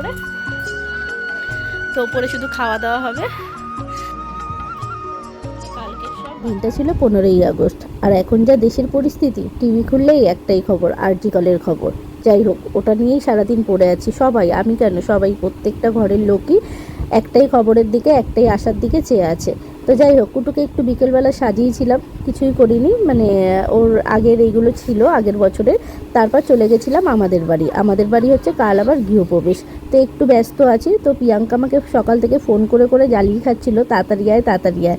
ওপরে তো ওপরে শুধু খাওয়া দাওয়া হবে। দিনটা ছিল পনেরোই আগস্ট। আর এখন যা দেশের পরিস্থিতি টিভি খুললেই একটাই খবর আর্টিকলের খবর। যাই হোক, ওটা নিয়েই সারাদিন পড়ে আছি সবাই। আমি কেন? সবাই প্রত্যেকটা ঘরের লোকই একটাই খবরের দিকে, একটাই আশার দিকে চেয়ে আছে। তো যাই হোক, কুটুকে একটু বিকেলবেলা সাজিয়েছিলাম, কিছুই করিনি মানে ওর আগের এইগুলো ছিল, আগের বছরের। তারপর চলে গেছিলাম আমাদের বাড়ি। আমাদের বাড়ি হচ্ছে কাল আবার গৃহপ্রবেশ। তো একটু ব্যস্ত আছি, তো প্রিয়াঙ্কা আমাকে সকাল থেকে ফোন করে করে জ্বালিয়ে খাচ্ছিল, তাড়াতাড়ি আয় তাড়াতাড়ি আয়।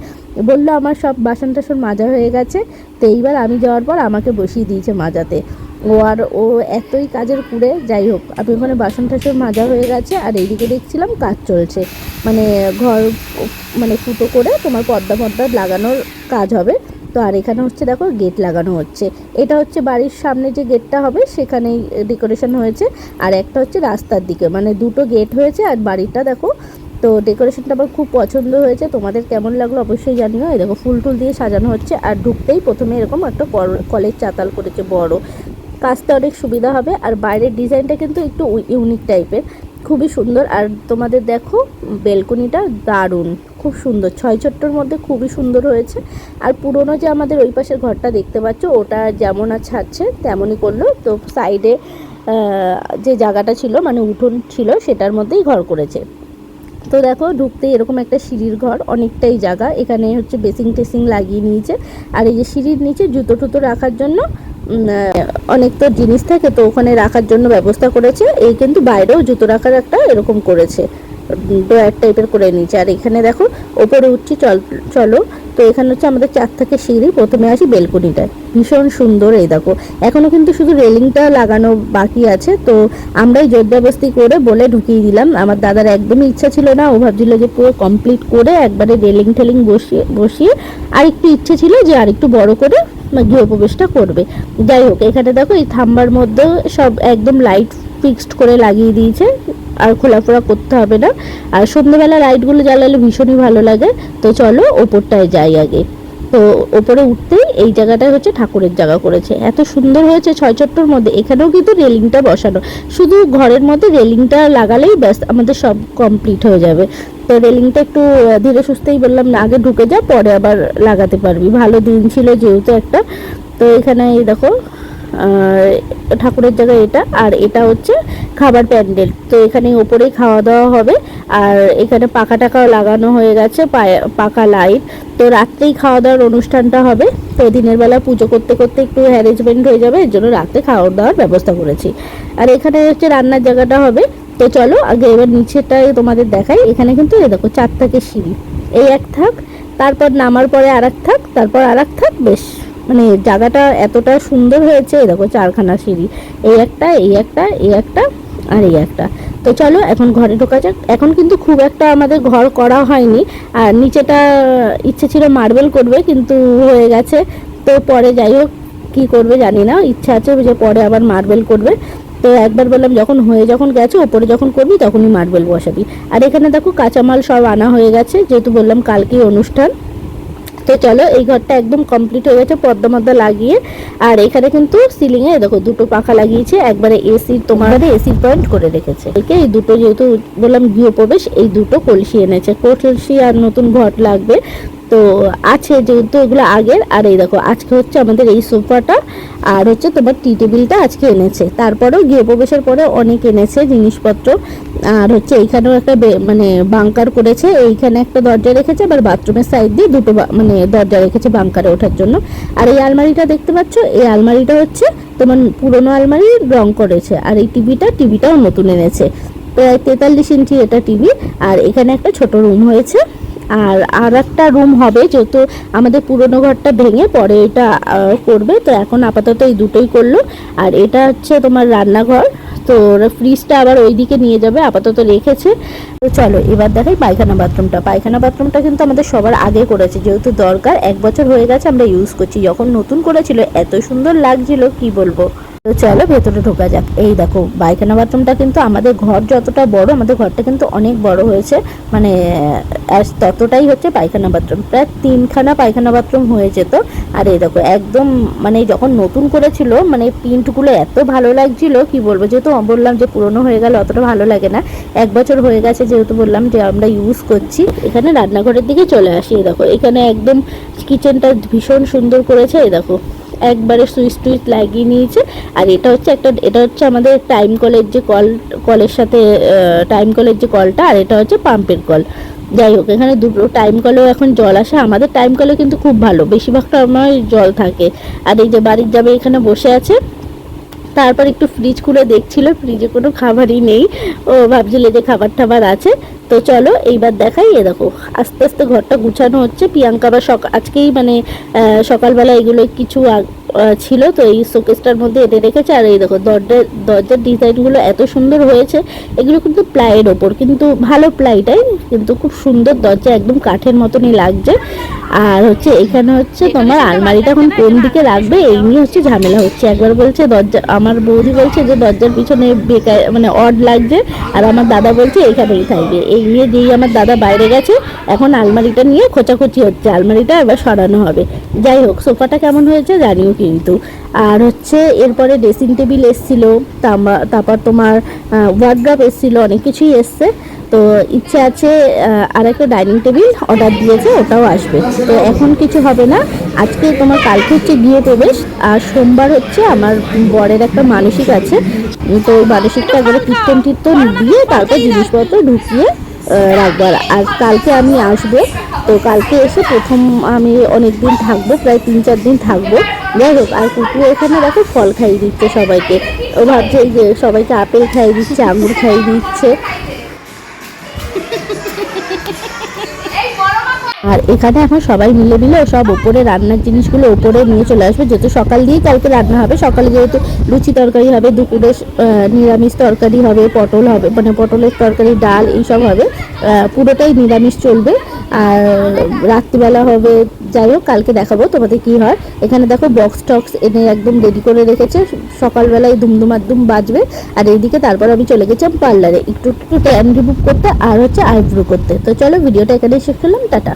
বলল, আমার সব বাসন টাসন মাজা হয়ে গেছে। তো এইবার আমি যাওয়ার পর আমাকে বসিয়ে দিয়েছে মাজাতে। ও আর ও এতই কাজের কুড়ে, যাই হোক আমি ওখানে বাসন টাসন মাজা হয়ে গেছে, আর এইদিকে দেখছিলাম কাজ চলছে। মানে ঘর মানে ফুটো করে তোমার পর্দা পর্দা লাগানোর কাজ হবে। তো আর এখানে হচ্ছে দেখো গেট লাগানো হচ্ছে। এটা হচ্ছে বাড়ির সামনে যে গেটটা হবে, সেখানেই ডেকোরেশন হয়েছে। আর একটা হচ্ছে রাস্তার দিকে মানে দুটো গেট হয়েছে আর বাড়িটা দেখো। তো ডেকোরেশনটা আমার খুব পছন্দ হয়েছে। তোমাদের কেমন লাগল অবশ্যই জানিও। এই দেখো ফুল টুল দিয়ে সাজানো হচ্ছে, আর ঢুকতেই প্রথমে এরকম একটা কল- কলের চাতাল করেছে বড়। কাজটা অনেক সুবিধা হবে, আর বাইরের ডিজাইনটা কিন্তু একটু ইউনিক টাইপের খুবই সুন্দর, আর তোমাদের দেখো, বেলকনিটা দারুণ, খুব সুন্দর। ছয় ছোট্টর মধ্যে খুবই সুন্দর হয়েছে। আর পুরনো যে আমাদের ওই পাশের ঘরটা দেখতে পাচ্ছ, ওটা যেমন আর ছাড়ছে তেমনই করল। তো সাইডে যে জায়গাটা ছিল মানে উঠোন ছিল, সেটার মধ্যেই ঘর করেছে। তো দেখো, ঢুকতে এরকম একটা সিঁড়ির ঘর, অনেকটাই জায়গা। এখানে হচ্ছে বেসিং টেসিং লাগিয়ে নিয়েছে। আর এই যে সিঁড়ির নিচে জুতো টুতো রাখার জন্য অনেক তো জিনিস থাকে, তো ওখানে রাখার জন্য ব্যবস্থা করেছে। এই কিন্তু বাইরেও জুতো রাখার একটা এরকম করেছে। ড্রয়ার টাইপের করে নিয়েছে। আর এখানে দেখো, ওপরে উঠছি, চল, চলো। তো এখানে হচ্ছে আমাদের চার থেকে সিঁড়ি, প্রথমে আসি বেলকনিটায়। ভীষণ সুন্দর এই দেখো। এখনও কিন্তু শুধু রেলিংটা লাগানো বাকি আছে। তো আমরাই জোরদাবস্তি করে বলে ঢুকিয়ে দিলাম। আমার দাদার একদমই ইচ্ছা ছিল না। ও ভাবছিল যে পুরো কমপ্লিট করে একবারে রেলিং টেলিং বসিয়ে বসিয়ে আর একটু ইচ্ছে ছিল যে আর একটু বড় করে গৃহপ্রবেশটা করবে। যাই হোক, এখানে দেখো এই থাম্বার মধ্যে সব একদম লাইট ফিক্সড করে লাগিয়ে দিয়েছে। আর খোলাফোড়া করতে হবে না। আর সন্ধ্যেবেলা লাইটগুলো জ্বালালে ভীষণই ভালো লাগে। তো চলো ওপরটায় যাই আগে। তো ওপরে উঠতেই এই জায়গাটায় হচ্ছে ঠাকুরের জায়গা করেছে। এত সুন্দর হয়েছে ছয় চট্টর মধ্যে। এখানেও কিন্তু রেলিংটা বসানো। শুধু ঘরের মধ্যে রেলিংটা লাগালেই ব্যাস, আমাদের সব কমপ্লিট হয়ে যাবে। তো রেলিংটা একটু ধীরে সুস্থেই বললাম না, আগে ঢুকে যা, পরে আবার লাগাতে পারবি। ভালো দিন ছিল যেহেতু একটা। তো এখানে দেখো ঠাকুরের জায়গায় এটা, আর এটা হচ্ছে খাবার প্যান্ডেল। তো এখানে ওপরেই খাওয়া দাওয়া হবে, আর এখানে পাকা টাকাও লাগানো হয়ে গেছে পাকা লাইট। তো রাত্রেই খাওয়া দাওয়ার অনুষ্ঠানটা হবে। তো দিনের বেলা পুজো করতে করতে একটু অ্যারেঞ্জমেন্ট হয়ে যাবে, এর জন্য রাত্রে খাওয়া দাওয়ার ব্যবস্থা করেছি। আর এখানে হচ্ছে রান্নার জায়গাটা হবে। তো চলো, আগে এবার নিচেটাই তোমাদের দেখাই। এখানে কিন্তু এই দেখো চার থাকে সিঁড়ি। এই এক থাক, তারপর নামার পরে আর এক থাক, তারপর আর এক থাক, বেশ। মানে জায়গাটা এতটা সুন্দর হয়েছে দেখো চারখানা সিঁড়ি। এই একটা এই একটা এই একটা, আর এই একটা। তো চলো, এখন ঘরে ঢোকা যাক। এখন কিন্তু খুব একটা আমাদের ঘর করা হয়নি। আর নিচেটা ইচ্ছে ছিল মার্বেল করবে, কিন্তু হয়ে গেছে। তো পরে যাই হোক, কী করবে জানি না। ইচ্ছা আছে যে পরে আবার মার্বেল করবে। তো একবার বললাম, যখন হয়ে যখন গেছে, ওপরে যখন করবি, তখনই মার্বেল বসাবি। আর এখানে দেখো কাঁচামাল সব আনা হয়ে গেছে। যেহেতু বললাম কালকেই অনুষ্ঠান। তো চলো, এই ঘরটা একদম কমপ্লিট হয়ে গেছে পর্দা মর্দা লাগিয়ে। আর এখানে কিন্তু সিলিং এ দেখো, দুটো পাখা লাগিয়েছে, একবারে এসি তোমার এসি পয়েন্ট করে রেখেছে। একে, এই দুটো যেহেতু বললাম গৃহপ্রবেশ, এই দুটো কলসি এনেছে। কলসি আর নতুন ঘট লাগবে। তো আছে যেহেতু এগুলো আগের, আর এই দেখো, আজকে হচ্ছে আমাদের এই সোফাটা, আর হচ্ছে তোমার টি টেবিলটা আজকে এনেছে। তারপরেও গৃহপ্রবেশের পরে অনেক এনেছে জিনিসপত্র। আর হচ্ছে এইখানেও একটা মানে বাংকার করেছে, এইখানে একটা দরজা রেখেছে, আবার বাথরুমের সাইড দিয়ে দুটো মানে দরজা রেখেছে বাংকারে ওঠার জন্য। আর এই আলমারিটা দেখতে পাচ্ছ, এই আলমারিটা হচ্ছে তোমার পুরোনো আলমারি রং করেছে, আর এই টিভিটা, টিভিটাও নতুন এনেছে। প্রায় তেতাল্লিশ ইঞ্চি এটা টিভি, আর এখানে একটা ছোট রুম হয়েছে। আর আর একটা রুম হবে যেহেতু আমাদের পুরনো ঘরটা ভেঙে পরে এটা করবে, তো এখন আপাতত এই দুটোই করল। আর এটা হচ্ছে তোমার রান্নাঘর, তো ফ্রিজটা আবার ওইদিকে নিয়ে যাবে, আপাতত রেখেছে। তো চলো, এবার দেখাই পায়খানা বাথরুমটা। পায়খানা বাথরুমটা কিন্তু আমাদের সবার আগে করেছে, যেহেতু দরকার, এক বছর হয়ে গেছে আমরা ইউজ করছি। যখন নতুন করেছিল, এত সুন্দর লাগছিল, কি বলব? তো চলো, ভেতরে ঢোকা যাক। এই দেখো, পায়খানা বাথরুমটা কিন্তু আমাদের ঘর যতটা বড়, আমাদের ঘরটা কিন্তু অনেক বড় হয়েছে। মানে ততটাই হচ্ছে পায়খানা বাথরুম। প্রায় তিনখানা পায়খানা বাথরুম হয়েছে তো। আর এই দেখো, একদম মানে যখন নতুন করেছিল মানে প্রিন্টগুলো এত ভালো লাগছিল, কি বলব, যেহেতু বললাম যে পুরনো হয়ে গেল অতটা ভালো লাগে না, এক বছর হয়ে গেছে যেহেতু বললাম যে আমরা ইউজ করছি। এখানে রান্নাঘরের দিকে চলে আসি, এই দেখো, এখানে একদম কিচেনটা ভীষণ সুন্দর করেছে, এই দেখো। একবারে সুইচ টুইচ লাগিয়ে নিয়েছে। আর এটা হচ্ছে একটা, এটা হচ্ছে আমাদের টাইম কলের যে কল কলের সাথে টাইম কলের যে কলটা আর এটা হচ্ছে পাম্পের কল যাই হোক, এখানে দুটো টাইম কলেও এখন জল আসে। আমাদের টাইম কলে কিন্তু খুব ভালো বেশিরভাগটা আমার জল থাকে। আর এই যে বাড়ির যাবে এখানে বসে আছে, তারপর একটু ফ্রিজ খুলে দেখছিল ফ্রিজে কোনো খাবারই নেই। ও ভাবছিল যে খাবার টাবার আছে তো চলো এইবার দেখাই, এ দেখো, আস্তে আস্তে ঘরটা গুছানো হচ্ছে। প্রিয়াঙ্কা বা সক, আজকেই মানে সকালবেলা এগুলো কিছু ছিল তো এই শোকেসটার মধ্যে এনে রেখেছে। আর এই দেখো দরজার দরজার ডিজাইনগুলো এত সুন্দর হয়েছে এগুলো কিন্তু প্লাইয়ের ওপর কিন্তু ভালো প্লাইটাই কিন্তু খুব সুন্দর দরজা একদম কাঠের মতনই লাগছে। আর হচ্ছে এখানে হচ্ছে তোমার আলমারিটা এখন কোন দিকে রাখবে এই নিয়ে হচ্ছে ঝামেলা হচ্ছে। একবার বলছে দরজা আমার বৌদি বলছে যে দরজার পিছনে বেকার মানে অড লাগছে আর আমার দাদা বলছে এখানেই থাকবে। এই নিয়ে যেই আমার দাদা বাইরে গেছে এখন আলমারিটা নিয়ে খোঁচাখুচি হচ্ছে আলমারিটা এবার সরানো হবে। যাই হোক সোফাটা কেমন হয়েছে জানিও কিন্তু। আর হচ্ছে এরপরে ড্রেসিং টেবিল এসছিল তারপর তোমার ওয়ার্ড্রপ এসছিল, অনেক কিছুই এসছে। তো ইচ্ছে আছে আর একটা ডাইনিং টেবিল অর্ডার দিয়েছে, ওটাও আসবে। তো এখন কিছু হবে না। আজকে তোমার কালকে হচ্ছে গিয়ে প্রবেশ, আর সোমবার হচ্ছে আমার বরের একটা মানসিক আছে। তো ওই মানসিকটা একবারে কীর্তন টীর্তন দিয়ে তারপর জিনিসপত্র ঢুকিয়ে রাখব। আর কালকে আমি আসব। তো কালকে এসে প্রথম আমি অনেক দিন থাকব, প্রায় তিন চার দিন থাকব। যাই হোক আর কুকুর এখানে দেখো ফল খাইয়ে দিচ্ছে সবাইকে। ও ভাবছে যে সবাইকে আপেল খাইয়ে দিচ্ছে, আঙুর খাইয়ে দিচ্ছে। আর এখানে এখন সবাই মিলে মিলে সব ওপরে রান্নার জিনিসগুলো ওপরে নিয়ে চলে আসবে। যেহেতু সকাল দিয়েই কালকে রান্না হবে, সকালে যেহেতু লুচি তরকারি হবে, দুপুরে নিরামিষ তরকারি হবে, পটল হবে মানে পটলের তরকারি, ডাল এইসব হবে পুরোটাই নিরামিষ চলবে। আর রাত্রিবেলা হবে, যাই হোক, কালকে দেখাবো তোমাদের কি হয়। এখানে দেখো বক্স টক্স এনে একদম রেডি করে রেখেছে। সকালবেলায় দুমদুমাদ্দুম বাজবে। আর এইদিকে তারপর আমি চলে গেছিলাম পার্লারে একটু একটু ট্যান রিমুভ করতে আর হচ্ছে আইব্রো করতে। তো চলো ভিডিওটা এখানে শেষ করলাম, টাটা।